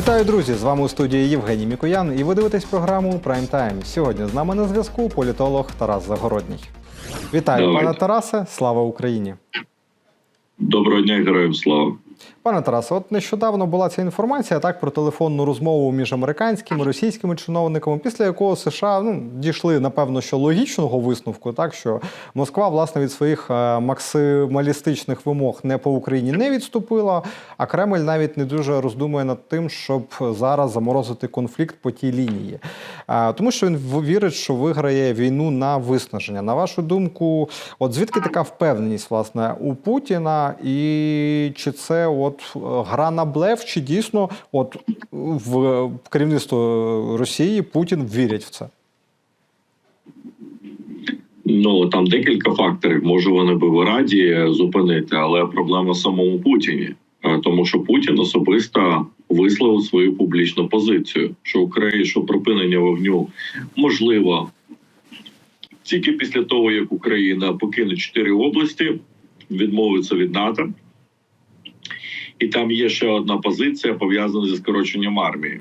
Вітаю, друзі! З вами у студії Євгеній Мікоян, і ви дивитесь програму Прайм Тайм. Сьогодні з нами на зв'язку політолог Тарас Загородній. Вітаю, Давайте. пане Тарасе! Слава Україні! Доброго дня, героям слава. Пане Тарасе, от нещодавно була ця інформація так про телефонну розмову між американськими російськими чиновниками, після якого США ну дійшли напевно що логічного висновку, так що Москва власне від своїх е, максималістичних вимог не по Україні не відступила, а Кремль навіть не дуже роздумує над тим, щоб зараз заморозити конфлікт по тій лінії, Е, тому що він вірить, що виграє війну на виснаження. На вашу думку, от звідки така впевненість власне у Путіна, і чи це от е, гра на блеф, чи дійсно от в керівництво Росії Путін вірять в це? Ну там декілька факторів. Може, вони би в раді зупинити, але проблема в самому Путіні, Е, тому що Путін особисто висловив свою публічну позицію, що Україна, що припинення вогню можливо тільки після того, як Україна покине чотири області, відмовиться від НАТО. І там є ще одна позиція пов'язана зі скороченням армії.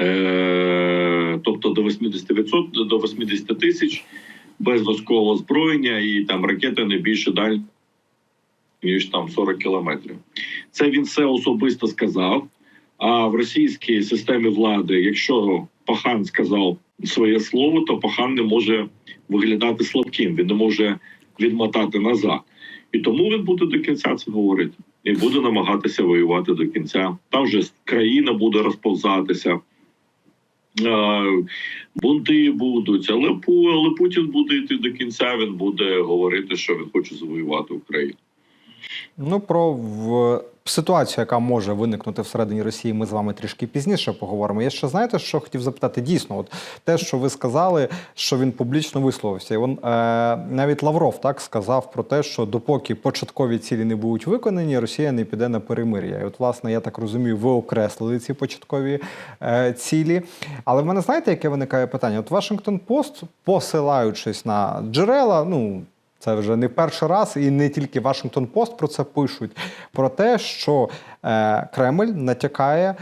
Е, тобто до 80%, до 80 тисяч без військового озброєння і там ракети не більше далі, ніж там 40 кілометрів. Це він все особисто сказав. А в російській системі влади, якщо Пахан сказав своє слово, то Пахан не може виглядати слабким, він не може відмотати назад. І тому він буде до кінця це говорити і буде намагатися воювати до кінця. Там вже країна буде розповзатися. Е, Бунти будуть, але але Путін буде йти до кінця. Він буде говорити, що він хоче завоювати Україну. Ну про в ситуацію, яка може виникнути всередині Росії, ми з вами трішки пізніше поговоримо. Я ще знаєте, що хотів запитати дійсно, от те, що ви сказали, що він публічно висловився, і він е, навіть Лавров так сказав про те, що допоки початкові цілі не будуть виконані, Росія не піде на перемир'я. І от, власне, я так розумію, ви окреслили ці початкові е, цілі. Але в мене знаєте, яке виникає питання? От Вашингтон Пост, посилаючись на джерела, ну. Це вже не перший раз, і не тільки Вашингтон Пост про це пишуть. Про те, що е, Кремль натякає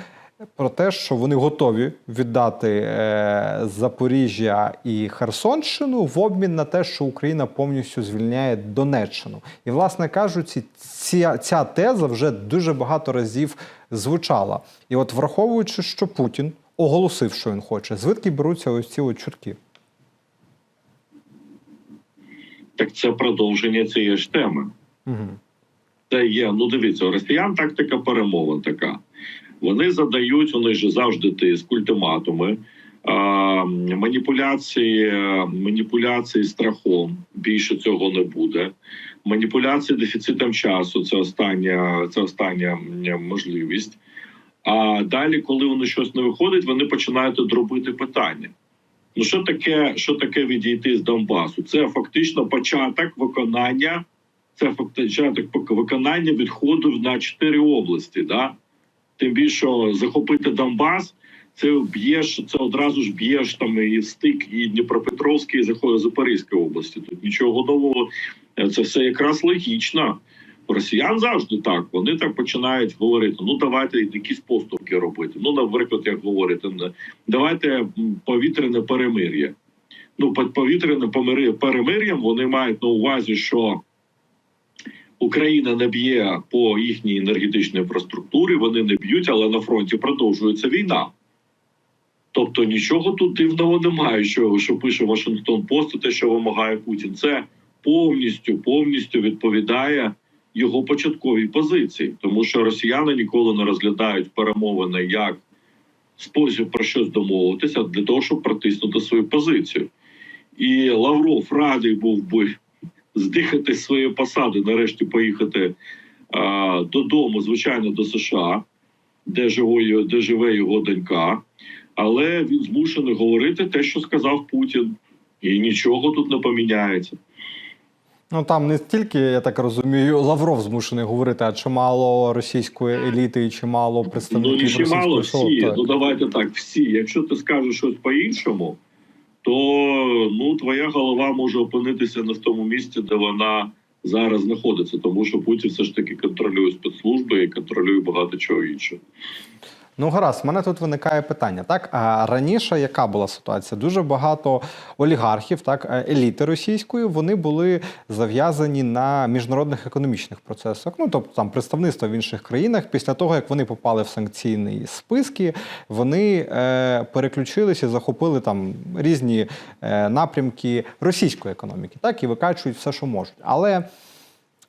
про те, що вони готові віддати е, Запоріжжя і Херсонщину в обмін на те, що Україна повністю звільняє Донеччину. І, власне кажучи, ця, ця теза вже дуже багато разів звучала. І от враховуючи, що Путін оголосив, що він хоче, звідки беруться ось ці чутки? Так це продовження цієї ж теми. Угу. Це є. Ну дивіться, у росіян тактика перемовин така. Вони задають, вони ж завжди тиск, ультиматуми, а, маніпуляції, маніпуляції страхом. Більше цього не буде. Маніпуляції дефіцитом часу це остання, це остання можливість. А далі, коли воно щось не виходить, вони починають дробити питання. Ну, що таке, що таке відійти з Донбасу? Це фактично початок виконання це фактично виконання відходу на чотири області. Да? Тим більше захопити Донбас, це б'єш, це одразу ж б'єш там і стик, і Дніпропетровський, і Запорізької області. Тут нічого нового, це все якраз логічно. Росіян завжди так. Вони так починають говорити: ну давайте якісь поступки робити. Ну, наприклад, як говорити, давайте повітряне перемир'я. Ну, під повітряне перемир'ям вони мають на увазі, що Україна не б'є по їхній енергетичній інфраструктурі, вони не б'ють, але на фронті продовжується війна. Тобто нічого тут дивного немає, що, що пише Вашингтон Пост, те, що вимагає Путін. Це повністю повністю відповідає його початковій позиції, тому що росіяни ніколи не розглядають перемовини як спосіб про щось домовитися, для того, щоб протиснути свою позицію. І Лавров радий був би здихати з своєї посади, нарешті поїхати а, додому, звичайно, до США, де живе, де живе його донька. Але він змушений говорити те, що сказав Путін, і нічого тут не поміняється. Ну там не стільки, я так розумію, Лавров змушений говорити, а чимало російської еліти і чимало Ну представників не чимало російського всі. Так. Ну давайте так, всі. Якщо ти скажеш щось по-іншому, то ну твоя голова може опинитися в тому місці, де вона зараз знаходиться, тому що Путін все ж таки контролює спецслужби і контролює багато чого іншого. Ну, гаразд, в мене тут виникає питання. Так, а раніше яка була ситуація? Дуже багато олігархів, так, е, еліти російської, вони були зав'язані на міжнародних економічних процесах. Ну, тобто там представництво в інших країнах. Після того, як вони попали в санкційні списки, вони е, переключилися захопили там різні е, напрямки російської економіки, так, і викачують все, що можуть. Але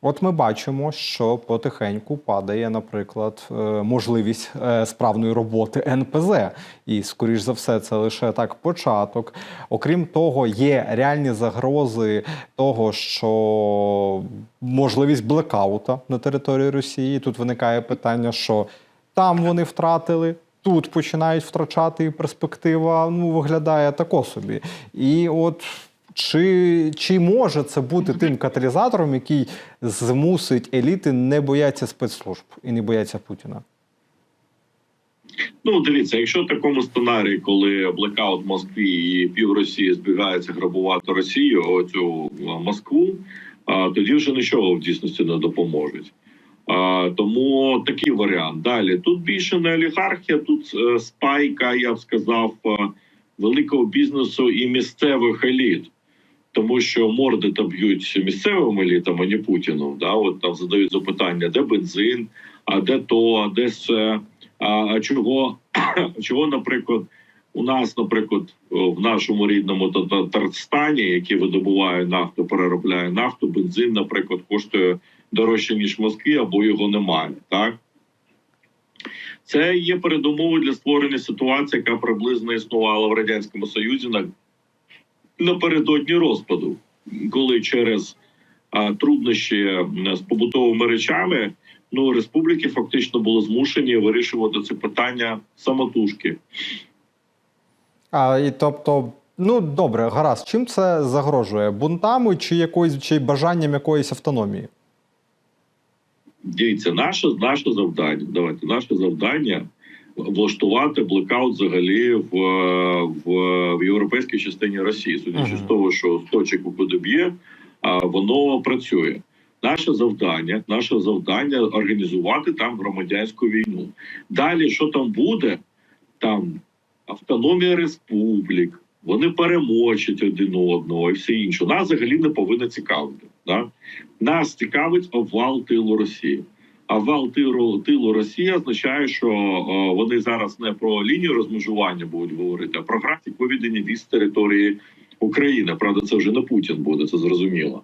От ми бачимо, що потихеньку падає, наприклад, е, можливість е, справної роботи НПЗ. І, скоріш за все, це лише так початок. Окрім того, є реальні загрози того, що можливість блекаута на території Росії. Тут виникає питання, що там вони втратили. Тут починають втрачати і перспектива ну, виглядає тако собі. І от чи, чи може це бути тим каталізатором, який змусить еліти не бояться спецслужб і не бояться Путіна? Ну, дивіться, якщо в такому сценарії, коли блекаут Москві і пів Росії збігається грабувати Росію, оцю Москву, тоді вже нічого в дійсності не допоможуть. Тому такий варіант. Далі тут більше не олігархія, тут е, спайка, я б сказав, е, великого бізнесу і місцевих еліт. Тому що морди та б'ють місцевим елітам, а не Путіну. Да? От там задають запитання, де бензин, а де то, а де це. А, чого, чого, наприклад, у нас, наприклад, в нашому рідному Татарстані, який видобуває нафту, переробляє нафту, бензин, наприклад, коштує дорожче ніж в Москві, або його немає. Так це є передумовою для створення ситуації, яка приблизно існувала в радянському Союзі на напередодні розпаду, коли через а, труднощі з побутовими речами ну республіки фактично були змушені вирішувати це питання самотужки. А, і тобто, ну добре, гаразд, чим це загрожує? Бунтами чи якоюсь чи бажанням якоїсь автономії? Дивіться, наше наше завдання. Давайте наше завдання влаштувати блекаут взагалі в, в, в європейській частині Росії, судячи Ага. з того, що точок б'є, воно працює. Наше завдання, наше завдання організувати там громадянську війну. Далі, що там буде, там автономія республік, вони перемочать один одного і все інше. Нас взагалі не повинно цікавити. Да? Нас цікавить овал тилу Росії. А вал тилу, тилу Росії означає, що о, вони зараз не про лінію розмежування будуть говорити, а про графік виведення з території України. Правда, це вже не Путін буде, це зрозуміло.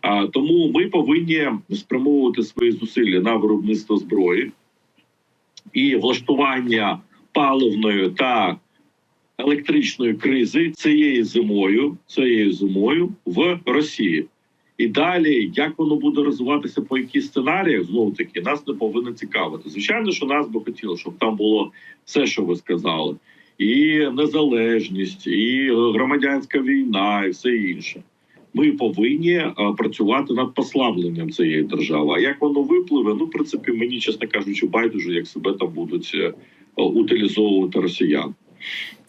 А, тому ми повинні спрямовувати свої зусилля на виробництво зброї і влаштування паливної та електричної кризи цією зимою, цією зимою в Росії. І далі, як воно буде розвиватися по яких сценаріях, знову таки нас не повинно цікавити. Звичайно, що нас би хотіло, щоб там було все, що ви сказали, і незалежність, і громадянська війна, і все інше. Ми повинні е, працювати над послабленням цієї держави. А як воно випливе? Ну, в принципі, мені чесно кажучи, байдуже, як себе там будуть е, утилізовувати росіян.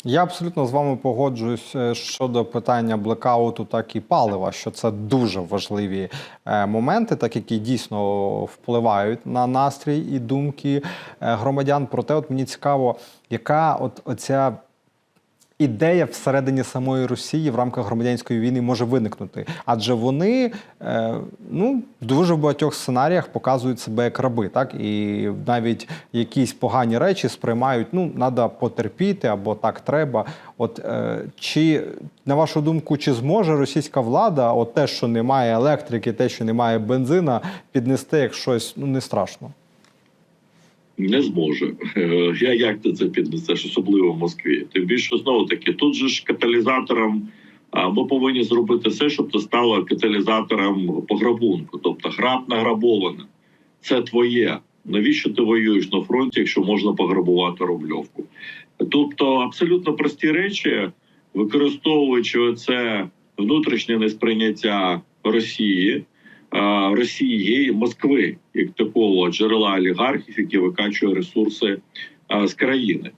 Я абсолютно з вами погоджуюсь е, щодо питання блекауту, так і палива, що це дуже важливі е, моменти, так які дійсно впливають на настрій і думки е, громадян. Проте, от мені цікаво, яка от оця. Ідея всередині самої Росії в рамках громадянської війни може виникнути, адже вони е, ну дуже багатьох сценаріях показують себе як раби, так і навіть якісь погані речі сприймають. Ну треба потерпіти або так треба. От е, чи на вашу думку, чи зможе російська влада, от те, що немає електрики, те, що немає бензина, піднести як щось ну не страшно? Не зможе. Е, Я як ти це піднесеш, особливо в Москві. Тим більше знову таки, тут же ж каталізатором. Ми повинні зробити все, щоб це стало каталізатором пограбунку. Тобто граб награбоване. Це твоє. Навіщо ти воюєш на фронті, якщо можна пограбувати рубльовку? Тобто, абсолютно прості речі, використовуючи це внутрішнє несприйняття Росії, Росії Москви як такого джерела олігархів, які викачує ресурси з країни.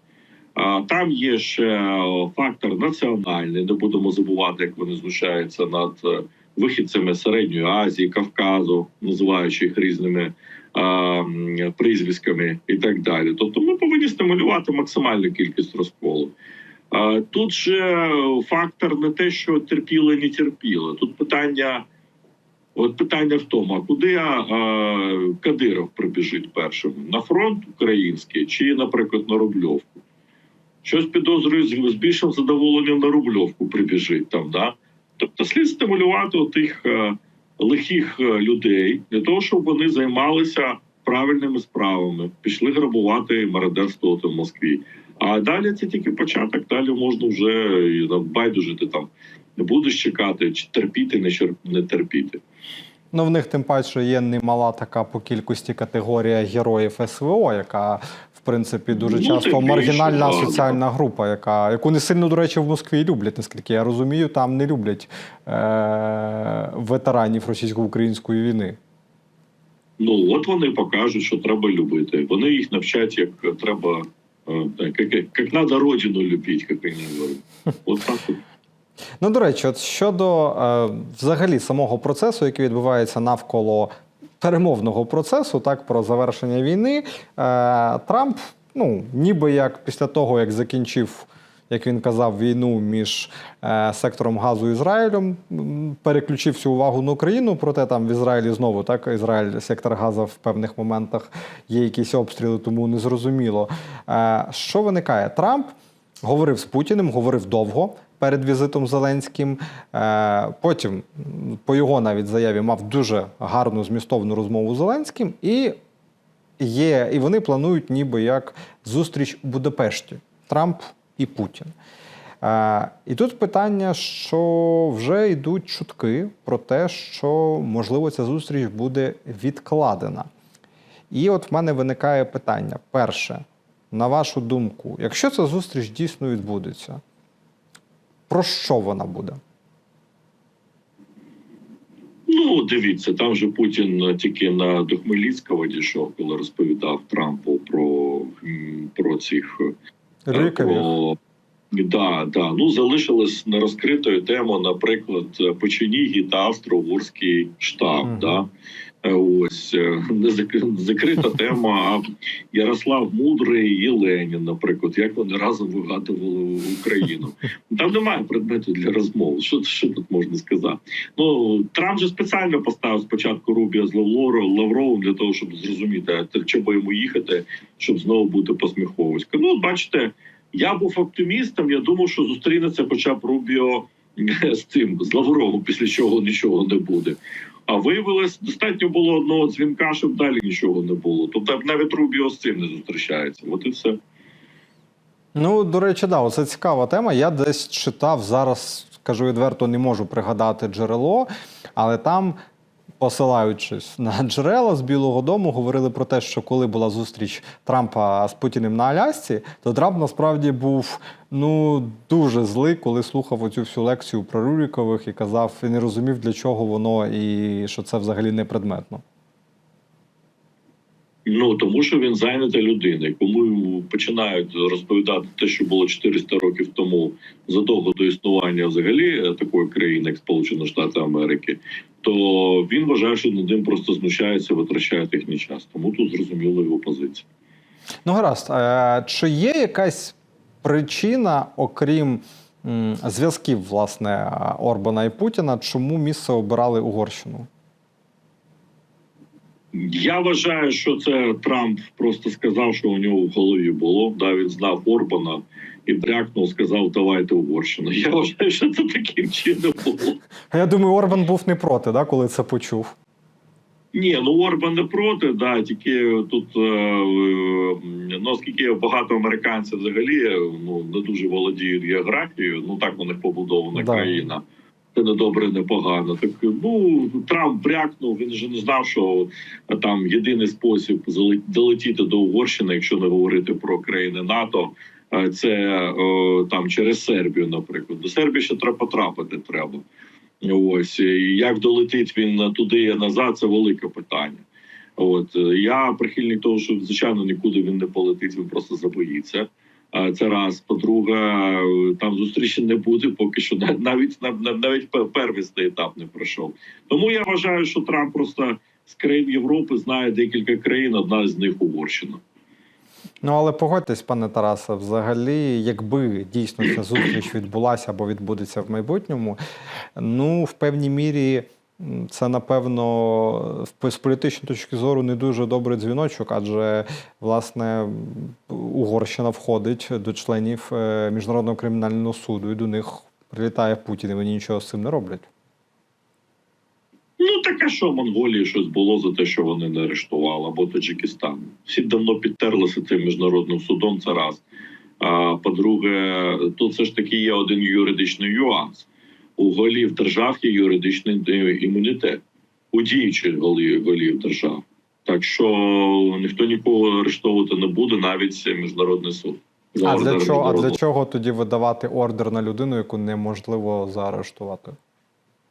А, Там є ще фактор національний. Не будемо забувати, як вони знущаються над е, вихідцями середньої Азії, Кавказу, називаючи їх різними прізвиськами і так далі. Тобто, ми повинні стимулювати максимальну кількість розколу. Тут же фактор не те, що терпіли, не терпіли. Тут питання. От питання в тому, а куди а, Кадиров прибіжить першим? На фронт український чи, наприклад, на Рубльовку? Щось підозрюю з більшим задоволенням на Рубльовку прибіжить там, да? Тобто слід стимулювати тих лихих е, людей для того, щоб вони займалися правильними справами, пішли грабувати і мародерствувати в Москві. А далі це тільки початок. Далі можна вже і, там, байдужити там. Не будеш чекати, чи терпіти, не терпіти. Ну, в них тим паче є немала така по кількості категорія героїв СВО, яка в принципі дуже Ну, часто більше, маргінальна соціальна група, яка яку не сильно, до речі, в Москві люблять, наскільки я розумію, там не люблять е- ветеранів російсько-української війни. Ну от вони покажуть, що треба любити. Вони їх навчать, як треба, е, як, як, як надо родину любити, як вони говорять. От так от. Ну, до речі, от щодо е, взагалі самого процесу, який відбувається навколо перемовного процесу, так про завершення війни, е, Трамп, ну ніби як після того, як закінчив. Як він казав, війну між е, сектором газу і Ізраїлем переключив всю увагу на Україну. Проте там в Ізраїлі знову так Ізраїль, сектор газу в певних моментах є якісь обстріли, тому не зрозуміло. Е, що виникає? Трамп говорив з Путіним, говорив довго перед візитом Зеленським. Е, Потім, по його навіть заяві, мав дуже гарну змістовну розмову з Зеленським, і є, і вони планують ніби як зустріч у Будапешті Трамп і Путін. Е, І тут питання, що вже йдуть чутки про те, що можливо ця зустріч буде відкладена. І от в мене виникає питання: перше, на вашу думку, якщо ця зустріч дійсно відбудеться, про що вона буде? Ну, дивіться, там же Путін тільки на до Хмельницького дійшов, коли розповідав Трампу про, про цих е, Про... Да, да. Ну залишилась нерозкритою тема, наприклад, Печенігі та Австро-Угорський штаб. Мгм. Да? Ось не зак- закрита тема. А Ярослав Мудрий і Ленін, наприклад, як вони разом вигадували Україну. Там немає предмету для розмов. Що, що тут можна сказати? Ну Трамп же спеціально поставив спочатку Рубія з Лавлоро- Лавровим для того, щоб зрозуміти, а чого йому їхати, щоб знову бути посміховисько. Ну, бачите, я був оптимістом. Я думав, що зустрінеться хоча б Рубіо з цим з Лавровим, після чого нічого не буде. А виявилось, достатньо було одного дзвінка, щоб далі нічого не було. Тобто навіть Рубіо з цим не зустрічається. От і все. Ну, до речі, да, це цікава тема. Я десь читав зараз, кажу відверто, не можу пригадати джерело, але там, посилаючись на джерела з Білого Дому, говорили про те, що коли була зустріч Трампа з Путіним на Алясці, то Трамп насправді був ну дуже злий, коли слухав оцю всю лекцію про Рюрікових і казав, і не розумів, для чого воно і що це взагалі не предметно. Ну тому що він зайнята людина. Кому починають розповідати те, що було 400 років тому задовго до існування взагалі е, такої країни, як Сполучені Штати Америки, то він вважає, що над ним просто знущаються, витрачають їхній час. Тому тут зрозуміло його позиція. Ну, гаразд, е, чи є якась причина, окрім зв'язків власне Орбана і Путіна, чому місце обирали Угорщину? Я вважаю, що це Трамп просто сказав, що у нього в голові було. Да, він знав Орбана і брякнув, сказав, давайте Угорщину. Я вважаю, що це таким чином було. А Я думаю, Орбан був не проти, да, коли це почув. Ні, ну Орбан не проти, да, тільки тут е, е, ну, оскільки багато американців взагалі ну не дуже володіють географією, ну так у них побудована Да. країна. Це не добре, не погано. Так ну Трамп брякнув. Він же не знав, що е, там єдиний спосіб долетіти до Угорщини, якщо не говорити про країни НАТО. е, Це е, там через Сербію, наприклад. До Сербії ще треба потрапити. Треба. Ось і як долетить він туди і назад, це велике питання. От я прихильник того, що звичайно нікуди він не полетить, він просто забоїться. Це раз. По-друге, там зустрічі не буде, поки що навіть нав- нав- навіть первісний етап не пройшов. Тому я вважаю, що Трамп просто з країн Європи знає декілька країн. Одна з них Угорщина. Ну але погодьтесь, пане Тарасе, взагалі, якби дійсно ця зустріч відбулася або відбудеться в майбутньому, ну в певній мірі. Це напевно з політичної точки зору не дуже добрий дзвіночок, адже власне Угорщина входить до членів е, міжнародного кримінального суду, і до них прилітає Путін, і вони нічого з цим не роблять. Ну таке, що Монголії щось було за те, що вони не арештували, або Таджикистан. Всі давно підтерлися цим міжнародним судом. Це раз. А по-друге, тут все ж таки є один юридичний нюанс. У голів держав є юридичний е, імунітет у діючих голів, голів держав. Так що ніхто нікого арештовувати не буде, навіть міжнародний суд. За А для чого, а для чого тоді видавати ордер на людину, яку неможливо заарештувати?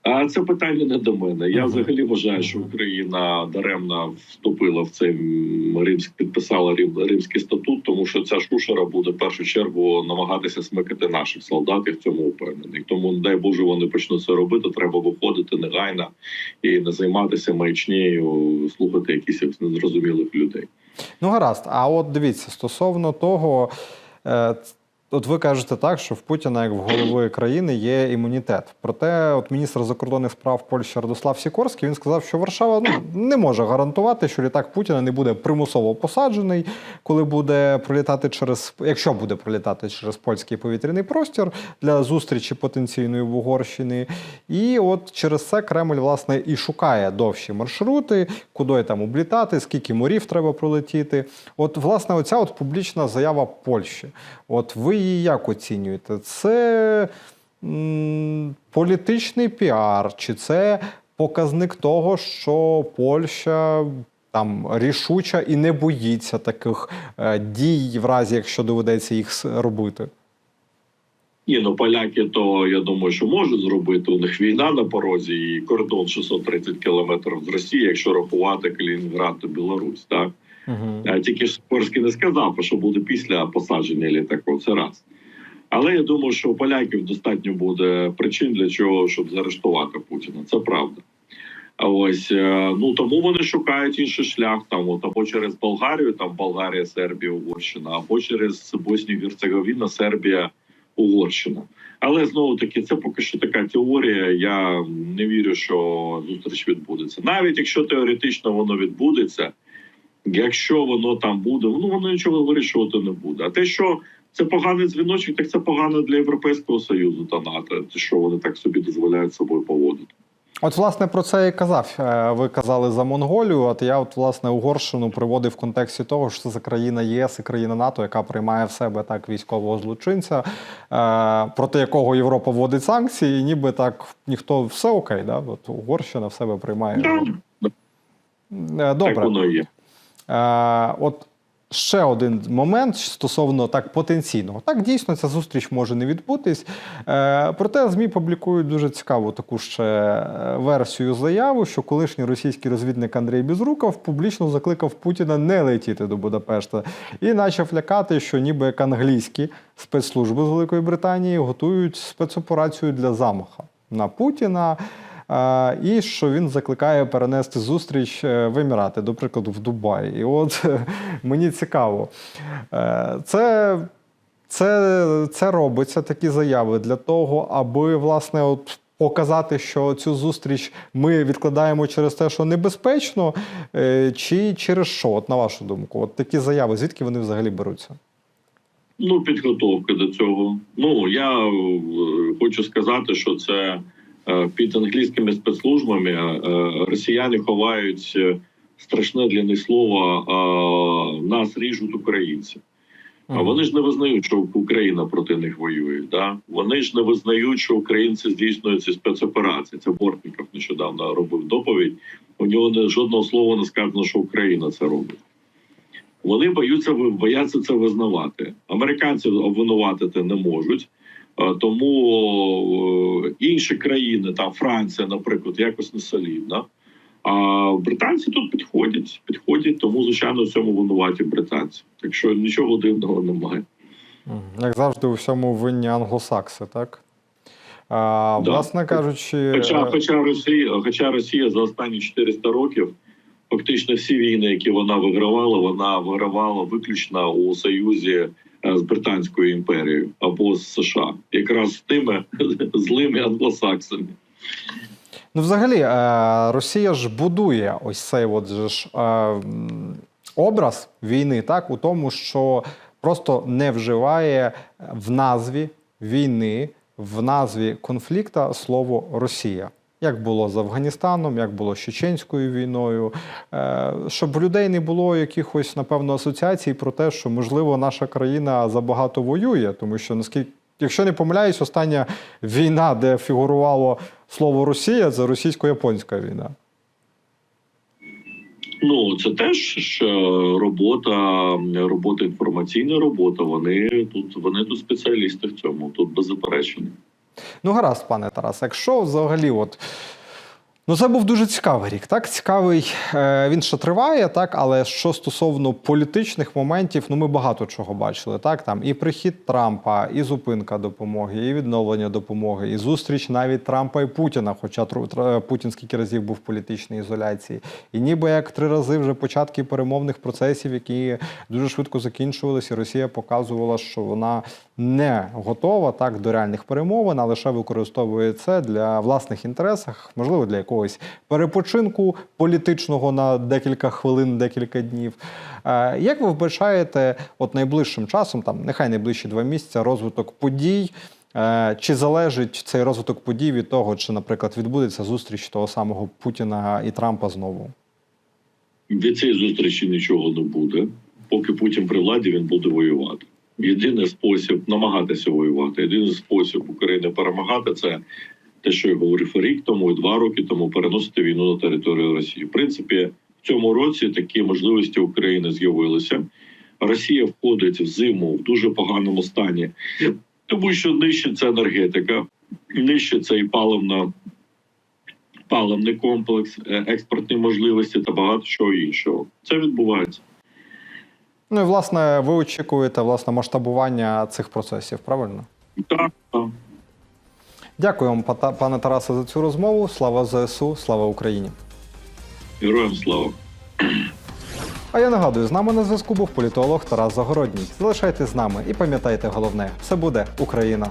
А це питання не до мене. Я взагалі вважаю, що Україна даремно вступила в цей м, римськ, підписала Рим- римський статут, тому що ця шушера буде в першу чергу намагатися смикати наших солдат. Я в цьому впевнений. Тому не дай Боже, вони почнуть це робити. Треба виходити негайно і не займатися маячнею, слухати якихось незрозумілих людей. Ну, гаразд. А от дивіться, стосовно того, е, от ви кажете так, що в Путіна, як в голови країни, є імунітет. Проте, от міністр закордонних справ Польщі Радослав Сікорський він сказав, що Варшава ну, не може гарантувати, що літак Путіна не буде примусово посаджений, коли буде пролітати через, якщо буде пролітати через польський повітряний простір для зустрічі потенційної в Угорщині. І от через це Кремль власне і шукає довші маршрути, куди там облітати, скільки морів треба пролетіти. От, власне, оця от публічна заява Польщі. От ви її як оцінюєте? Це політичний піар, чи це показник того, що Польща там рішуча і не боїться таких е, дій, в разі якщо доведеться їх робити? Ні, ну поляки, то я думаю, що можуть зробити. У них війна на порозі і кордон 630 кілометрів з Росії, якщо рахувати Калінінград та Білорусь, так. А Тільки ж Сикорський не сказав, що буде після посадження літаку. Це раз. Але я думаю, що у поляків достатньо буде причин для чого, щоб заарештувати Путіна. Це правда. Ось е, ну тому вони шукають інший шлях там, от або через Болгарію, там Болгарія, Сербія, Угорщина, або через Боснію Герцеговіна, Сербія, Угорщина. Але знову таки, це поки що така теорія. Я не вірю, що зустріч відбудеться. Навіть якщо теоретично воно відбудеться, якщо воно там буде, ну воно нічого вирішувати не буде. А те, що це поганий дзвіночок, так це погано для Європейського союзу та НАТО. Що вони так собі дозволяють собою поводити. От, власне, про це і казав. Е, Ви казали за Монголію. От я, от, власне, Угорщину приводив в контексті того, що це країна ЄС і країна НАТО, яка приймає в себе так військового злочинця, е, проти якого Європа вводить санкції, і ніби так ніхто все окей. Да? От Угорщина в себе приймає. Е, Добре. Так воно є. Е, от ще один момент стосовно так потенційного. Так, дійсно, ця зустріч може не відбутись. Е, проте ЗМІ публікують дуже цікаву таку ще е, версію заяви, що колишній російський розвідник Андрій Безруков публічно закликав Путіна не летіти до Будапешта і почав лякати, що ніби як англійські спецслужби з Великої Британії готують спецоперацію для замаха на Путіна. І що він закликає перенести зустріч е, в Емірати, до прикладу, в Дубаї. І от мені цікаво, е, це, це, це робиться такі заяви для того, аби власне от. Показати, що цю зустріч ми відкладаємо через те, що небезпечно, е, чи через що, от на вашу думку, от такі заяви, звідки вони взагалі беруться? Ну, підготовка до цього. Ну я хочу сказати, що це під англійськими спецслужбами е, росіяни ховають е, страшне для них слово е, нас ріжуть українці. А вони ж не визнають, що Україна проти них воює. Да? Вони ж не визнають, що українці здійснюють ці спецоперації. Це Бортников нещодавно робив доповідь. У нього не жодного слова не сказано, що Україна це робить. Вони боються бояться це визнавати. Американці обвинуватити не можуть. Е, Тому е, інші країни, там Франція, наприклад, якось не солідна. А британці тут підходять, підходять, тому звичайно в цьому винуваті британці. Так що нічого дивного немає. Як завжди, у всьому винні англосакси, так? А, Да. Власне кажучи, Хоча, хоча Росія, хоча Росія за останні 400 років фактично всі війни, які вона вигравала, вона вигравала виключно у союзі з Британською імперією або з США, якраз з тими злими англосаксами. Ну, взагалі, е, Росія ж будує ось цей от ж е, образ війни, так, у тому, що просто не вживає в назві війни, в назві конфлікта слово Росія. Як було з Афганістаном, як було з Чеченською війною, Е, щоб в людей не було якихось, напевно, асоціацій про те, що можливо наша країна забагато воює, тому що наскільки, якщо не помиляюсь, остання війна, де фігурувало слово Росія, це російсько-японська війна. Ну це теж робота, робота інформаційна робота. Вони тут вони тут спеціалісти в цьому, тут беззаперечно. Ну, гаразд, пане Тарас, якщо взагалі, от. Ну, це був дуже цікавий рік. Так, цікавий. Е, він ще триває, так, але що стосовно політичних моментів, ну ми багато чого бачили. Так, там і прихід Трампа, і зупинка допомоги, і відновлення допомоги, і зустріч навіть Трампа і Путіна, хоча Тр- Путін скільки разів був в політичній ізоляції. І ніби як три рази вже початки перемовних процесів, які дуже швидко закінчувалися, Росія показувала, що вона не готова так до реальних перемовин, а лише використовує це для власних інтересів, можливо, для якогось перепочинку політичного на декілька хвилин, декілька днів. Е, Як ви вбачаєте, от найближчим часом, там нехай найближчі два місяці, розвиток подій? Е, Чи залежить цей розвиток подій від того, чи, наприклад, відбудеться зустріч того самого Путіна і Трампа знову? Від цієї зустрічі нічого не буде. Поки Путін при владі, він буде воювати. Єдиний спосіб намагатися воювати. Єдиний спосіб України перемагати це те, що я говорив рік тому і два роки тому переносити війну на територію Росії. В принципі, в цьому році такі можливості України з'явилися. Росія входить в зиму в дуже поганому стані, тому що нищиться енергетика, нищиться і паливна паливний комплекс, е, експортні можливості та багато чого іншого. Це відбувається. Ну і власне ви очікуєте власне масштабування цих процесів, правильно? Так, так. Дякую вам, пане Тарасе, за цю розмову. Слава ЗСУ, слава Україні. героям слава. А я нагадую, з нами на зв'язку був політолог Тарас Загородній. Залишайтесь з нами і пам'ятайте головне: все буде Україна.